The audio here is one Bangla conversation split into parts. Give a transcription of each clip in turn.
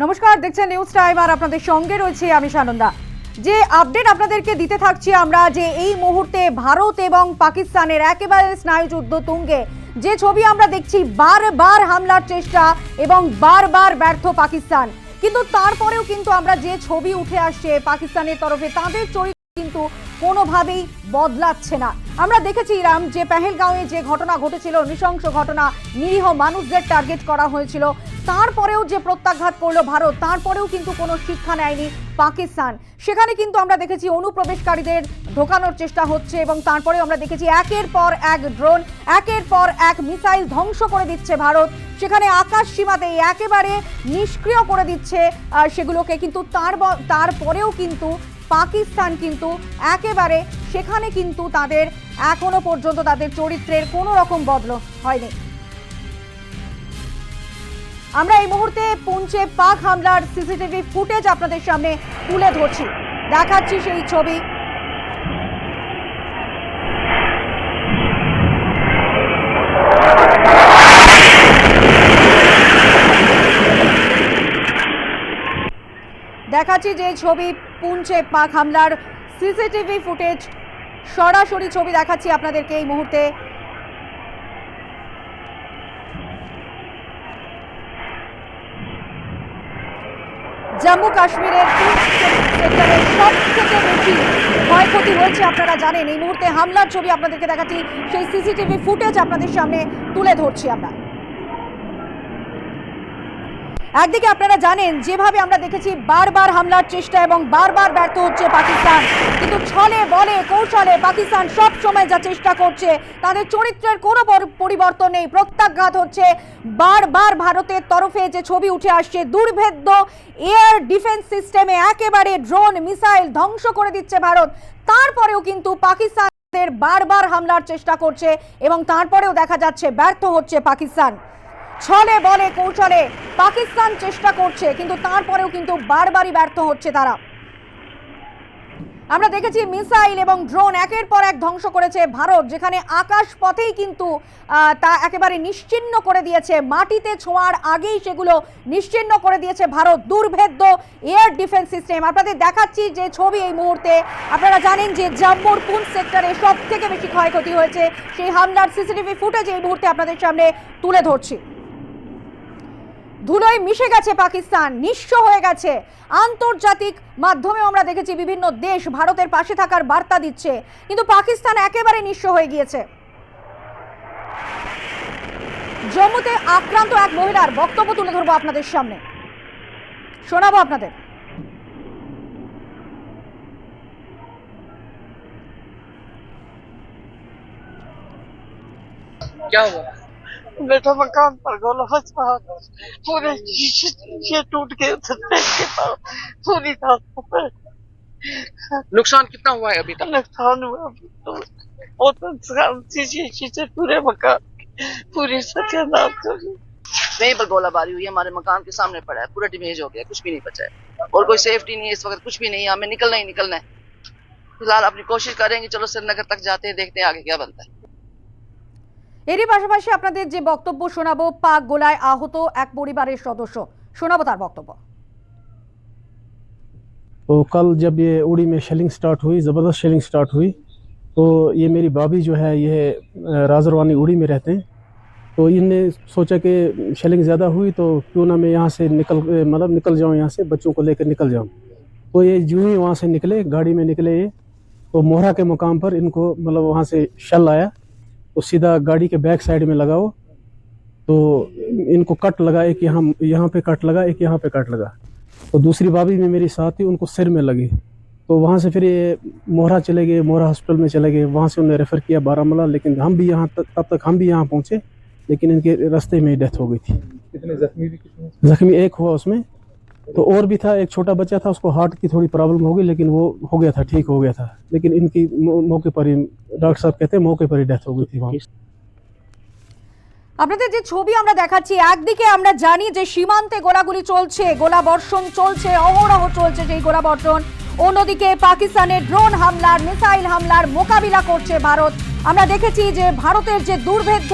নমস্কার, দেখছেন নিউজ টাইম আর আপনাদের সঙ্গে রয়েছে আমি সানন্দা। যে আপডেট আপনাদেরকে দিতে থাকছি আমরা, যে এই মুহূর্তে ভারত এবং পাকিস্তানের একেবারে স্নায়ুযুদ্ধ তুঙ্গে। যে ছবি আমরা দেখছি, বারবার হামলার চেষ্টা এবং বারবার ব্যর্থ পাকিস্তান। কিন্তু তারপরেও কিন্তু আমরা যে ছবি উঠে আসছে পাকিস্তানের তরফে, তাদের চরিত্র কিন্তু কোনোভাবেই বদলাচ্ছে না। আমরা দেখেছি, রাম, যে পেহেলগাঁওয়ে যে ঘটনা ঘটেছিল, নৃশংস ঘটনা, নিরীহ মানুষদের টার্গেট করা হয়েছিল। তারপরেও যে প্রত্যাঘাত করল ভারত, তারপরেও কিন্তু কোনো শিক্ষা নেয়নি পাকিস্তান। সেখানে কিন্তু আমরা দেখেছি, অনুপ্রবেশকারীদের ঢোকানোর চেষ্টা হচ্ছে এবং তারপরে আমরা দেখেছি, একের পর এক ড্রোন একের পর এক মিসাইল ধ্বংস করে দিচ্ছে ভারত। সেখানে আকাশ সীমাতেই একেবারে নিষ্ক্রিয় করে দিচ্ছে সেগুলোকে কিন্তু তার তারপরেও কিন্তু পাকিস্তান কিন্তু একেবারে সেখানে কিন্তু তাদের এখনও পর্যন্ত তাদের চরিত্রের কোনো রকম বদল হয়নি। আমরা এই মুহূর্তে পুঞ্চে পাক হামলার সিসিটিভি ফুটেজ আপনাদের সামনে তুলে ধরছি। দেখাচ্ছি সেই ছবি। দেখাচ্ছি যে ছবি পুঞ্চে পাক হামলার সিসিটিভি ফুটেজ, সরাসরি ছবি দেখাচ্ছি আপনাদেরকে এই মুহূর্তে। জম্মু কাশ্মীরের সেক্টরে সব বেশি ক্ষয়ক্ষতি হয়েছে আপনারা জানেন। এই মুহূর্তে হামলার ছবি আপনাদেরকে দেখাচ্ছি, সেই সিসিটিভি ফুটেজ আপনাদের সামনে তুলে ধরছি আমরা। একদিকে আপনারা জানেন, যেভাবে আমরা দেখেছি বারবার হামলার চেষ্টা এবং বারবার ব্যর্থ হচ্ছে পাকিস্তান, কিন্তু ছলে বলে, কৌশলে পাকিস্তান সব সময় যা চেষ্টা করছে, তাদের চরিত্রের কোনো পর- পরিবর্তন নেই। প্রত্যাঘাত হচ্ছে বারবার ভারতের তরফে যে ছবি উঠে আসছে, দুর্ভেদ্য এয়ার ডিফেন্স সিস্টেমে একেবারে ড্রোন, মিসাইল ধ্বংস করে দিচ্ছে ভারত। তারপরেও কিন্তু পাকিস্তানের বারবার হামলার চেষ্টা করছে এবং তারপরেও দেখা যাচ্ছে ব্যর্থ হচ্ছে পাকিস্তান। ছলে বলে কৌশলে পাকিস্তান চেষ্টা করছে, কিন্তু তারপরেও কিন্তু বারবারই ব্যর্থ হচ্ছে তারা। আমরা দেখেছি মিসাইল এবং ড্রোন একের পর এক ধ্বংস করেছে ভারত, যেখানে আকাশ পথেই কিন্তু তা একেবারে নিশ্চিহ্ন করে দিয়েছে। মাটিতে ছোঁয়ার আগেই সেগুলো নিশ্চিহ্ন করে দিয়েছে ভারত। দুর্ভেদ্য এয়ার ডিফেন্স সিস্টেম আপনাদের দেখাচ্ছি যে ছবি এই মুহূর্তে। আপনারা জানেন যে জম্মুর পুঞ্চ সেক্টরে সব থেকে বেশি ক্ষয়ক্ষতি হয়েছে, সেই হামলার সিসিটিভি ফুটেজ এই মুহূর্তে আপনাদের সামনে তুলে ধরছি। ধুলোয় মিশে গেছে পাকিস্তান নিঃস্ব হয়ে গেছে আন্তর্জাতিক মাধ্যমে আমরা দেখেছি বিভিন্ন দেশ ভারতের পাশে থাকার বার্তা দিচ্ছে কিন্তু পাকিস্তান একেবারে নিঃস্ব হয়ে গিয়েছে জম্মুতে আক্রান্ত এক মহিলার বক্তব্য তুলে ধরবো আপনাদের সামনে শোনাবো আপনাদের क्या हुआ बेटा मकान पर गोला फंसा पूरे शीशे टूट गए थे। के पास पूरी रात नुकसान कितना हुआ है अभी तक? नुकसान हुआ तो। बहुत नुकसान। शीशे शीशे पूरे मकान पूरी सत्यानाश हो गई वहीं पर गोलाबारी हुई है हमारे मकान के सामने पड़ा है। पूरा डैमेज हो गया कुछ भी नहीं बचा है। और कोई सेफ्टी नहीं है इस वक्त कुछ भी नहीं है। हमें निकलना ही निकलना है। फ़िलहाल अपनी कोशिश करेंगे चलो श्रीनगर तक जाते हैं देखते हैं आगे क्या बनता है। এরই পাশাপাশি আপনাদের যে বক্তব্য শোনাবো পাক গোলায় আহত এক পরিবারের সদস্য শোনাবো তার বক্তব্য तो कल जब ये उड़ी में शेलिंग स्टार्ट हुई ज़बरदस्त शेलिंग स्टार्ट हुई तो ये मेरी भाभी जो है ये अ, राजरवानी उड़ी में रहते हैं तो इनने सोचा कि शेलिंग ज़्यादा हुई तो क्यों ना मैं यहाँ से निकल अ, मतलब निकल जाऊँ यहाँ से बच्चों को लेकर निकल जाऊँ तो ये यूं ही वहाँ से निकले गाड़ी में निकले ये तो मोहरा के मुकाम पर इनको मतलब वहाँ से शल आया तो सीधा गाड़ी के बैक साइड में लगाओ तो इनको कट लगा एक यहाँ यहाँ पे कट लगा एक यहाँ पे कट लगा। तो दूसरी भाभी भी मेरी साथ थी उनको सिर में लगी। तो वहाँ से फिर ये मोहरा चले गए मोहरा हॉस्पिटल में चले गए। वहाँ से उन्हें रेफ़र किया बारामूला लेकिन हम भी यहाँ तक तब तक हम भी यहाँ पहुँचे लेकिन इनके रास्ते में ही डेथ हो गई थी। कितने जख्मी भी कितने? जख्मी एक हुआ उसमें तो और भी था एक छोटा बच्चा था उसको हार्ट की थोड़ी प्रॉब्लम हो गई लेकिन वो हो गया था ठीक हो गया था लेकिन इनकी मौ- मौके पर ही डॉक्टर साहब कहते हैं मौके पर ही डेथ हो गई थी वहाँ আপনাদের যে ছবি আমরা দেখাচ্ছি একদিকে আমরা জানি যে সীমান্তে গোলাগুলি চলছে গোলা বর্ষণ চলছে অহরহ চলছে সেই গোলা বর্ষণ অন্যদিকে পাকিস্তানের ড্রোন হামলার মিসাইল হামলার মোকাবিলা করছে ভারত আমরা দেখেছি যে ভারতের যে দুর্ভেদ্য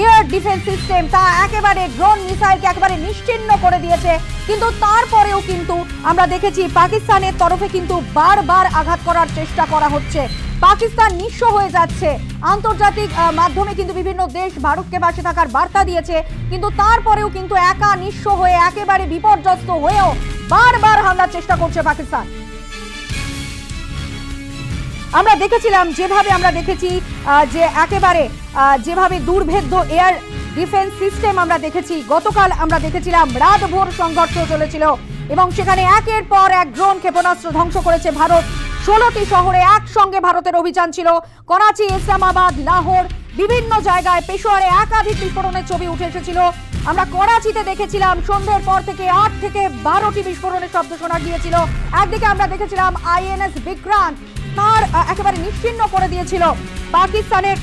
এয়ার ডিফেন্স সিস্টেম তা একেবারে ড্রোন মিসাইলকে একেবারে নিশ্চিহ্ন করে দিয়েছে। কিন্তু তারপরেও কিন্তু আমরা দেখেছি পাকিস্তানের তরফে কিন্তু বারবার আঘাত করার চেষ্টা করা হচ্ছে। পাকিস্তান নিঃস্ব হয়ে যাচ্ছে। আন্তর্জাতিক মাধ্যমে কিন্তু বিভিন্ন দেশ ভারতকে পাশে থাকার বার্তা দিয়েছে। কিন্তু তারপরেও কিন্তু একা নিঃস্ব হয়ে, একেবারে বিপর্যস্ত হয়েও বারবার হামলার চেষ্টা করছে পাকিস্তান। আমরা দেখেছিলাম, যেভাবে আমরা দেখেছি যে একেবারে যেভাবে দুর্ভেদ্য এয়ার ডিফেন্স সিস্টেম আমরা দেখেছি, গতকাল আমরা দেখেছিলাম, রাতভোর সংঘর্ষ চলেছিল এবং সেখানে একের পর এক ড্রোন ক্ষেপণাস্ত্র ধ্বংস করেছে ভারত। ষোলোটি শহরে একসঙ্গে ভারতের অভিযান ছিল, করাচি, ইসলামাবাদ, লাহোর বিভিন্ন জায়গায় পেশোয়ারে একাধিক বিস্ফোরণের ছবি উঠে এসেছিল। আমরা করাচিতে দেখেছিলাম, সন্ধ্যের পর থেকে আট থেকে বারোটি বিস্ফোরণের শব্দ শোনা গিয়েছিল। একদিকে আমরা দেখেছিলাম আইএনএস বিক্রান্ত, তার একেবারে নিশ্চিহ্ন করে দিয়েছিল। পাকিস্তানের,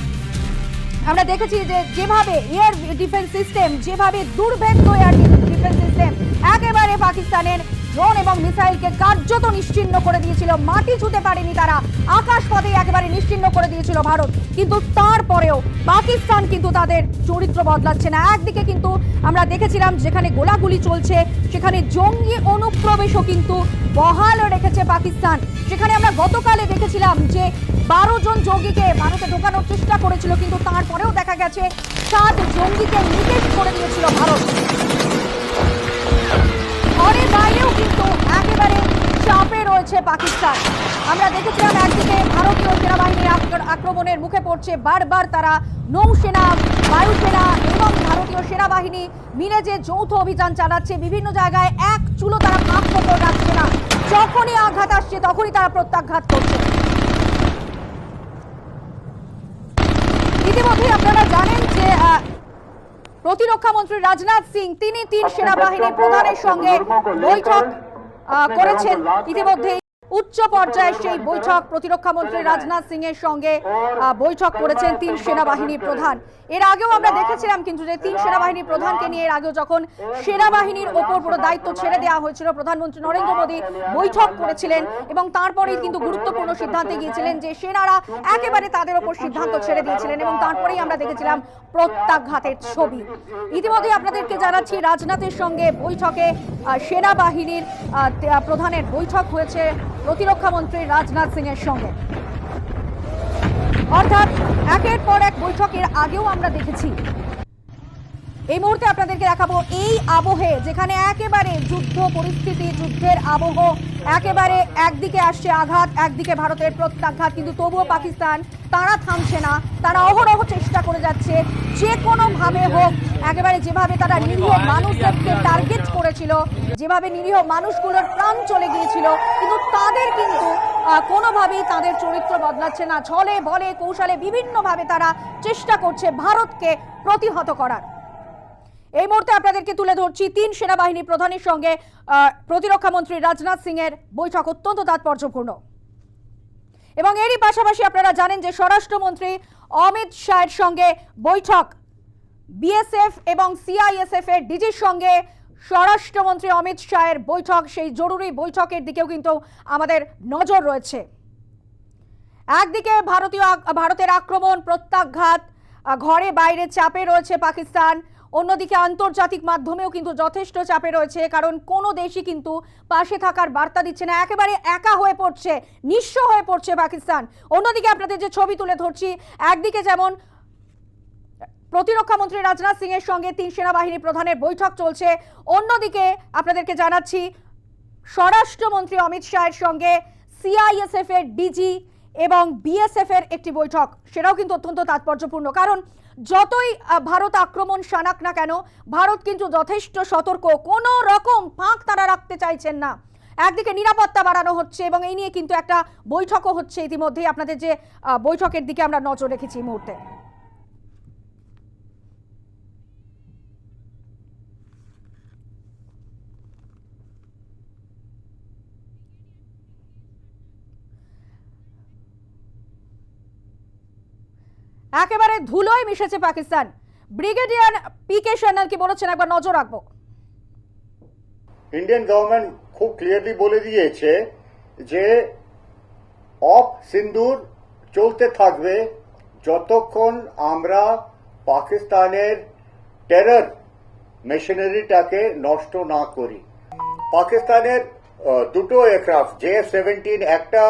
আমরা দেখেছি যে যেভাবে এয়ার ডিফেন্স সিস্টেম যেভাবে দুর্ভেদ্য এয়ার ডিফেন্স সিস্টেম একেবারে পাকিস্তানের ড্রোন এবং মিসাইলকে কার্যত নিশ্চিহ্ন করে দিয়েছিল। মাটি ছুতে পারেনি তারা। আকাশ পথে একেবারে নিশ্চিহ্ন করে দিয়েছিল ভারত। কিন্তু তারপরেও পাকিস্তান কিন্তু তাদের চরিত্র বদলাচ্ছে না। একদিকে কিন্তু আমরা দেখেছিলাম যেখানে গোলাগুলি চলছে, সেখানে জঙ্গি অনুপ্রবেশও কিন্তু বহাল রেখেছে পাকিস্তান। সেখানে আমরা গতকালে দেখেছিলাম যে বারো জন জঙ্গিকে ভারতে ঢোকানোর চেষ্টা করেছিল, কিন্তু তারপরেও দেখা গেছে সাত জঙ্গিকে নিকেশ করে দিয়েছিল ভারত। একেবারে চাপে রয়েছে পাকিস্তান। আমরা দেখেছিলাম একদিকে ভারতীয় সেনাবাহিনীর আক্রমণের মুখে পড়ছে, বারবার তারা নৌসেনা, বায়ুসেনা এবং ভারতীয় সেনাবাহিনী মিলে যে যৌথ অভিযান চালাচ্ছে, বিভিন্ন জায়গায় এক চুলো তারা ফাঁক ফোকর রাখছে না। যখনই আঘাত আসছে, তখনই তারা প্রত্যাঘাত করছে। ইতিমধ্যে আপনারা জানেন যে প্রতিরক্ষা মন্ত্রী রাজনাথ সিং, তিনি তিন সেনাবাহিনী প্রধানের সঙ্গে বৈঠক করেছেন। ইতিমধ্যে উচ্চ পর্যায়ের সেই বৈঠক প্রতিরক্ষা মন্ত্রী রাজনাথ সিং এর সঙ্গে বৈঠক করেছেন তিন সেনাবাহিনীর প্রধান। এর আগেও আমরা দেখেছিলাম কিন্তু যে তিন সেনাবাহিনীর প্রধানকে নিয়ে এর আগেও যখন সেনাবাহিনীর ওপর পুরো দায়িত্ব ছেড়ে দেওয়া হয়েছিল, প্রধানমন্ত্রী নরেন্দ্র মোদী বৈঠক করেছিলেন এবং তারপরেই কিন্তু গুরুত্বপূর্ণ সিদ্ধান্তে গিয়েছিলেন যে সেনারা একেবারে তাদের ওপর সিদ্ধান্ত ছেড়ে দিয়েছিলেন এবং তারপরেই আমরা দেখেছিলাম প্রত্যাঘাতের ছবি। ইতিমধ্যে আপনাদেরকে জানাচ্ছি রাজনাথের সঙ্গে বৈঠকে সেনাবাহিনীর প্রধানের বৈঠক হয়েছে। প্রতিরক্ষা মন্ত্রী রাজনাথ সিং এর সঙ্গে। অর্থাৎ, একের পর এক বৈঠকের আগেও আমরা দেখেছি। এই মুহূর্তে আপনাদেরকে দেখাবো এই আবহে, যেখানে একেবারে যুদ্ধ পরিস্থিতি, যুদ্ধের আবহ, একেবারে একদিকে আসছে আঘাত, একদিকে ভারতের প্রত্যাঘাত, কিন্তু তবুও পাকিস্তান, তারা থামছে না, তারা অহরহ চেষ্টা করে যাচ্ছে যে কোনো ভাবে হোক, একেবারে যেভাবে তারা নিরীহ মানুষদেরকে টার্গেট করেছিল যেভাবে নিরীহ মানুষগুলোর প্রাণ চলে গিয়েছিল, কিন্তু তাদের কিন্তু কোনোভাবেই তাদের চরিত্র বদলাচ্ছে না। ছলে বলে কৌশলে বিভিন্নভাবে তারা চেষ্টা করছে ভারতকে প্রতিহত করার। এই মুহূর্তে আপনাদেরকে তুলে ধরছি তিন সেনাবাহিনী প্রধানের সঙ্গে প্রতিরক্ষা মন্ত্রী রাজনাথ সিং এর বৈঠক অত্যন্ত তাৎপর্যপূর্ণ। এবং এরই পাশাপাশি আপনারা জানেন যে স্বরাষ্ট্রমন্ত্রী অমিত শাহের সঙ্গে বৈঠক। বিএসএফ এবং সিআইএসএফ এর ডিজির সঙ্গে স্বরাষ্ট্রমন্ত্রী অমিত শাহের বৈঠক, সেই জরুরি বৈঠকের দিকেও কিন্তু আমাদের নজর রয়েছে। একদিকে ভারতীয় ভারতের আক্রমণ, প্রত্যাঘাত ঘরে বাইরে চাপে রয়েছে পাকিস্তান। অন্যদিকে আন্তর্জাতিক মাধ্যমেও কিন্তু যথেষ্ট চাপে রয়েছে, কারণ কোনো দেশই কিন্তু পাশে থাকার বার্তা দিচ্ছে না। একেবারে একা হয়ে পড়ছে, নিঃস্ব হয়ে পড়ছে পাকিস্তান। অন্যদিকে আপনাদের যে ছবি তুলে ধরছি, একদিকে যেমন প্রতিরক্ষা মন্ত্রী রাজনাথ সিং এর সঙ্গে তিন সেনাবাহিনী প্রধানের বৈঠক চলছে। অন্যদিকে আপনাদেরকে জানাচ্ছি, স্বরাষ্ট্রমন্ত্রী অমিত শাহের সঙ্গে সিআইএসএফ এর ডিজি এবং বিএসএফ এর একটি বৈঠক। সেটাও কিন্তু অত্যন্ত তাৎপর্যপূর্ণ। কারণ যতই ভারত আক্রমণ শানাক না কেন, ভারত কিন্তু যথেষ্ট সতর্ক। কোনো রকম ফাঁক তারা রাখতে চাইছেন না। একদিকে নিরাপত্তা বাড়ানো হচ্ছে এবং এই নিয়ে কিন্তু একটা বৈঠকও হচ্ছে ইতিমধ্যেই। আপনাদের যে বৈঠকের দিকে আমরা নজর রেখেছি এই মুহূর্তে। একেবারে ধুলোয় মিশেছে পাকিস্তান। ব্রিগেডিয়ার পি কে কি বলেছেন, একবার নজর রাখব। ইন্ডিয়ান গভর্নমেন্ট খুব ক্লিয়ারলি বলে দিয়েছে যে, অফ সিন্দুর চলতে থাকবে যতক্ষণ আমরা পাকিস্তানের টেরর মেশিনারিটাকে নষ্ট না করি। পাকিস্তানের দুটো এয়ারক্রাফট জে এফ সেভেন্টিন একটা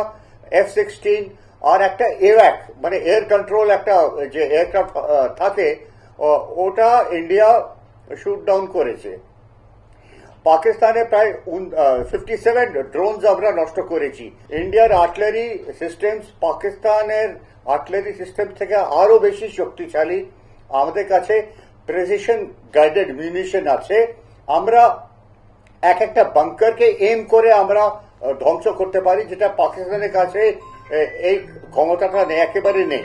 এফ সিক্সটিন আর একটা এওয়াক মানে এয়ার কন্ট্রোল একটা, যে এয়ারক্রাফট থাকে ওটা ইন্ডিয়া শুট ডাউন করেছে। পাকিস্তানে প্রায় ফিফটি সেভেন ড্রোনস আমরা নষ্ট করেছি। ইন্ডিয়ার আর্টলারি সিস্টেমস পাকিস্তানের আর্টলারি সিস্টেম থেকে আরও বেশি শক্তিশালী। আমাদের কাছে প্রেসিশন গাইডেড মিউনিশন আছে। আমরা এক একটা বাংকারকে এম করে আমরা ধ্বংস করতে পারি, যেটা পাকিস্তানের কাছে এই ক্ষমতাটা একেবারে নেই